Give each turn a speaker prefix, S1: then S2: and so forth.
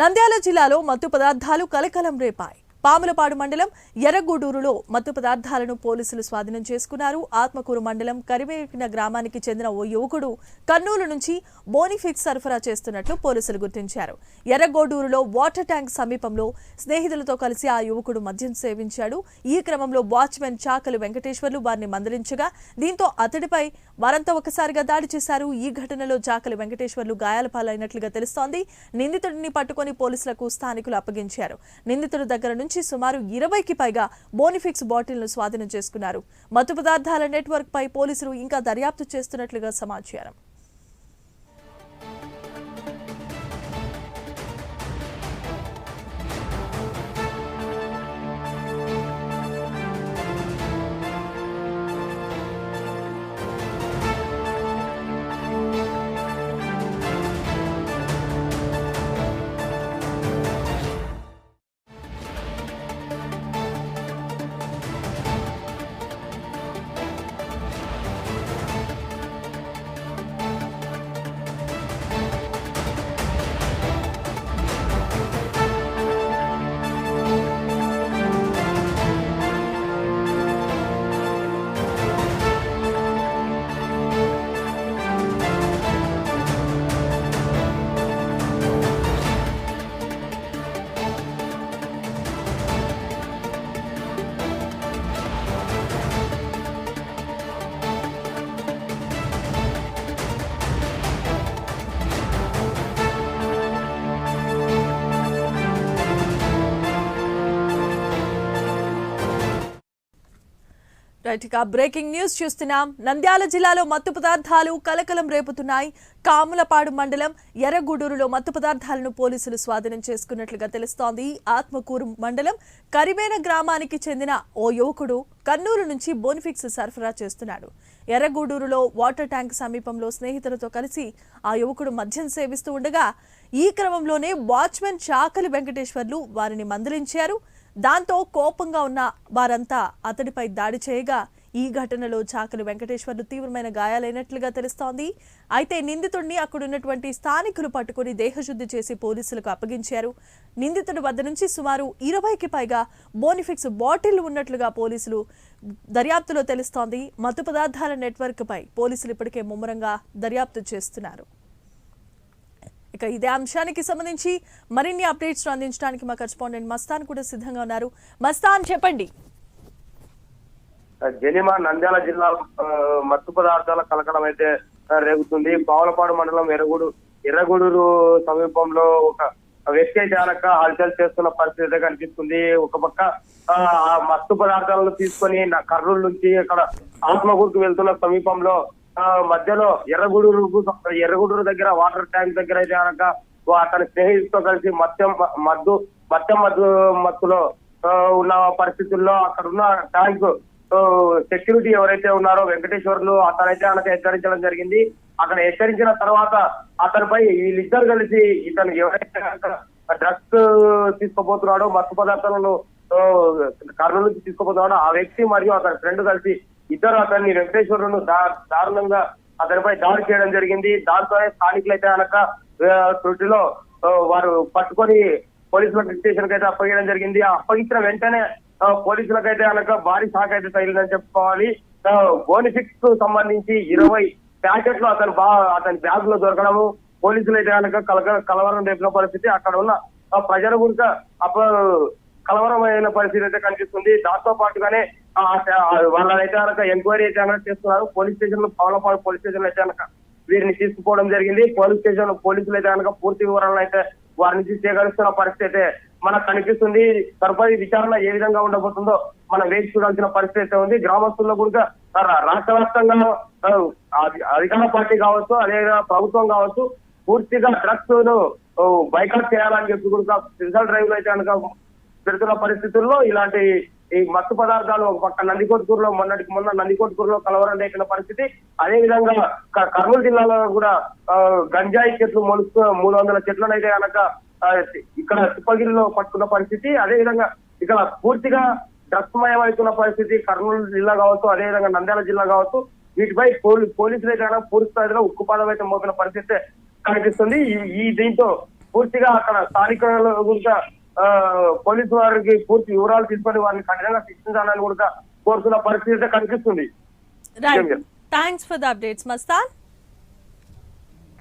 S1: నంద్యాల జిల్లాలో మత్తు పదార్థాలు కలకలం రేపాయి. పాములపాడు మండలం ఎర్రగూడూరులో మత్తు పదార్థాలను పోలీసులు స్వాధీనం చేసుకున్నారు. ఆత్మకూరు మండలం కరివేకిన గ్రామానికి చెందిన ఓ యువకుడు కర్నూలు నుంచి బోనిఫిక్స్ సరఫరా చేస్తున్నట్లు పోలీసులు గుర్తించారు. ఎర్రగోడూరులో వాటర్ ట్యాంక్ సమీపంలో స్నేహితులతో కలిసి ఆ యువకుడు మద్యం సేవించాడు. ఈ క్రమంలో వాచ్మెన్ చాకలు వెంకటేశ్వర్లు వారిని మందలించగా దీంతో అతడిపై వారంతా ఒకసారిగా దాడి చేశారు. ఈ ఘటనలో చాకలి వెంకటేశ్వర్లు గాయాల పాలైనట్లుగా తెలుస్తోంది. నిందితుడిని పట్టుకొని పోలీసులకు స్థానికులు అప్పగించారు. నిందితుడి దగ్గర నుంచి సుమారు ఇరవైకి పైగా బోనిఫిక్స్ బాటిల్ను స్వాధీనం చేసుకున్నారు. మత్తు పదార్థాల నెట్వర్క్ పై పోలీసులు ఇంకా దర్యాప్తు చేస్తున్నట్లుగా సమాచారం. బ్రేకింగ్ న్యూస్ చూస్తున్నాం. నంద్యాల జిల్లాలో మత్తు పదార్థాలు కలకలం రేపుతున్నాయి. కాములపాడు మండలం ఎర్రగూడూరులో మత్తు పదార్థాలను పోలీసులు స్వాధీనం చేసుకున్నట్లుగా తెలుస్తోంది. ఆత్మకూరు మండలం కరివేన గ్రామానికి చెందిన ఓ యువకుడు కర్నూలు నుంచి బోనిఫిక్స్ సరఫరా చేస్తున్నాడు. ఎర్రగూడూరులో వాటర్ ట్యాంక్ సమీపంలో స్నేహితులతో కలిసి ఆ యువకుడు మద్యం సేవిస్తూ ఉండగా ఈ క్రమంలోనే వాచ్మెన్ చాకలి వెంకటేశ్వర్లు వారిని మందలించారు. దాంతో కోపంగా ఉన్న వారంతా అతడిపై దాడి చేయగా ఈ ఘటనలో చాకలి వెంకటేశ్వర్లు తీవ్రమైన గాయాలైనట్లుగా తెలుస్తోంది. అయితే నిందితుడిని అక్కడున్నటువంటి స్థానికులు పట్టుకుని దేహశుద్ధి చేసి పోలీసులకు అప్పగించారు. నిందితుడి వద్ద నుంచి సుమారు ఇరవైకి పైగా బోనిఫిక్స్ బాటిల్ ఉన్నట్లుగా పోలీసులు దర్యాప్తులో తెలుస్తోంది. మత్తు పదార్థాల నెట్వర్క్పై పోలీసులు ఇప్పటికే ముమ్మరంగా దర్యాప్తు చేస్తున్నారు. ఇక ఇదే అంశానికి సంబంధించి మరిన్ని అప్డేట్స్ అందించడానికి మా కరెస్పాండెంట్ మస్తాన్ కూడా సిద్ధంగా ఉన్నారు. మస్తాన్ చెప్పండి.
S2: జనిమ నంద్యాల జిల్లా మత్తు పదార్థాల కలకలం అయితే రేగుతుంది. పావులపాడు మండలం ఎరగుడు ఎర్రగూడూరు సమీపంలో ఒక వ్యక్తి జానక హల్చల్ చేస్తున్న పరిస్థితి కనిపిస్తుంది. ఒక పక్క ఆ, మత్తు పదార్థాలను తీసుకొని నా కర్నూలు నుంచి అక్కడ ఆత్మకూరుకు వెళ్తున్న సమీపంలో మధ్యలో ఎర్రగూడూరు ఎర్రగూడూరు దగ్గర వాటర్ ట్యాంక్ దగ్గర అయితే కనుక అతని స్నేహితులతో కలిసి మత్యం మద్దు మత్యం మద్దు మత్తులో ఉన్న పరిస్థితుల్లో అక్కడ ఉన్న ట్యాంక్ సెక్యూరిటీ ఎవరైతే ఉన్నారో వెంకటేశ్వర్లు అతనైతే ఆయనకు హెచ్చరించడం జరిగింది. అక్కడ హెచ్చరించిన తర్వాత అతనిపై వీళ్ళిద్దరు కలిసి ఇతను ఎవరైతే డ్రగ్స్ తీసుకోబోతున్నాడో మత్తు పదార్థాలను ఆ, కర్నూలు నుంచి తీసుకోబోతున్నాడో ఆ వ్యక్తి మరియు అతని ఫ్రెండ్ కలిసి ఇద్దరు అతన్ని వెంకటేశ్వరులను దా- దారుణంగా అతనిపై దాడి చేయడం జరిగింది. దాంతోనే స్థానికులైతే అనక తొట్టిలో వారు పట్టుకొని పోలీసుల స్టేషన్ అయితే అప్పగించడం జరిగింది. అప్పగించిన వెంటనే పోలీసులకైతే అనక భారీ షాక్ అయితే తగిలిందని చెప్పుకోవాలి. బోనిఫిక్స్కు సంబంధించి ఇరవై ప్యాకెట్లు అతను బా అతని బ్యాగ్లో దొరకడము పోలీసులు అయితే కనుక కలక కలవరం రేపిన పరిస్థితి అక్కడ ఉన్న ప్రజల గురిక అప్ప కలవరమైన పరిస్థితి అయితే కనిపిస్తుంది. దాంతో పాటుగానే వాళ్ళైతే కనుక ఎంక్వైరీ అయితే కనుక చేస్తున్నారు. పోలీస్ స్టేషన్లో పవలపాడు పోలీస్ స్టేషన్ అయితే కనుక వీరిని తీసుకుపోవడం జరిగింది. పోలీస్ స్టేషన్ పోలీసులు అయితే కనుక పూర్తి వివరాలను అయితే వారి నుంచి సేకరిస్తున్న పరిస్థితి అయితే మనకు కనిపిస్తుంది. తదుపరి విచారణ ఏ విధంగా ఉండబోతుందో మనం వేచి చూడాల్సిన పరిస్థితి అయితే ఉంది. గ్రామస్తుల్లో కూడా రాష్ట్ర వ్యాప్తంగా అధికార పార్టీ కావచ్చు అదేవిధంగా ప్రభుత్వం కావచ్చు పూర్తిగా డ్రగ్స్ను బైకాట్ చేయాలని చెప్పి కూడా స్పెషల్ డ్రైవ్ అయితే కనుక పెడుతున్న పరిస్థితుల్లో ఇలాంటి ఈ మత్తు పదార్థాలు ఒక పక్క నందికొట్కూరులో మొన్నటికి మొన్న నందికొట్కూరులో కలవరం లేచిన పరిస్థితి. అదే విధంగా కర్నూలు జిల్లాలో కూడా గంజాయి చెట్లు మొలుస్తూ మూడు వందల చెట్లను అయితే కనుక ఇక్కడ తిప్పగిరిలో పట్టుకున్న పరిస్థితి. అదే విధంగా ఇక్కడ పూర్తిగా డ్రగ్స్ పరిస్థితి కర్నూలు జిల్లా కావచ్చు అదే విధంగా నంద్యాల జిల్లా కావచ్చు. వీటిపై పోలీ- పోలీసులు అయితే పూర్తి స్థాయిలో ఉక్కుపాదం అయితే మోపిన పరిస్థితి కనిపిస్తుంది. ఈ- దీంతో పూర్తిగా అక్కడ స్థానికుల గురించి పోలీసు వారికి పూర్తి వివరాలు తీసుకొని వారిని కఠినంగా శిక్షించాలని కూడా కోరుతున్న పరిస్థితి కనిపిస్తుంది.
S1: Thanks for the updates Mastan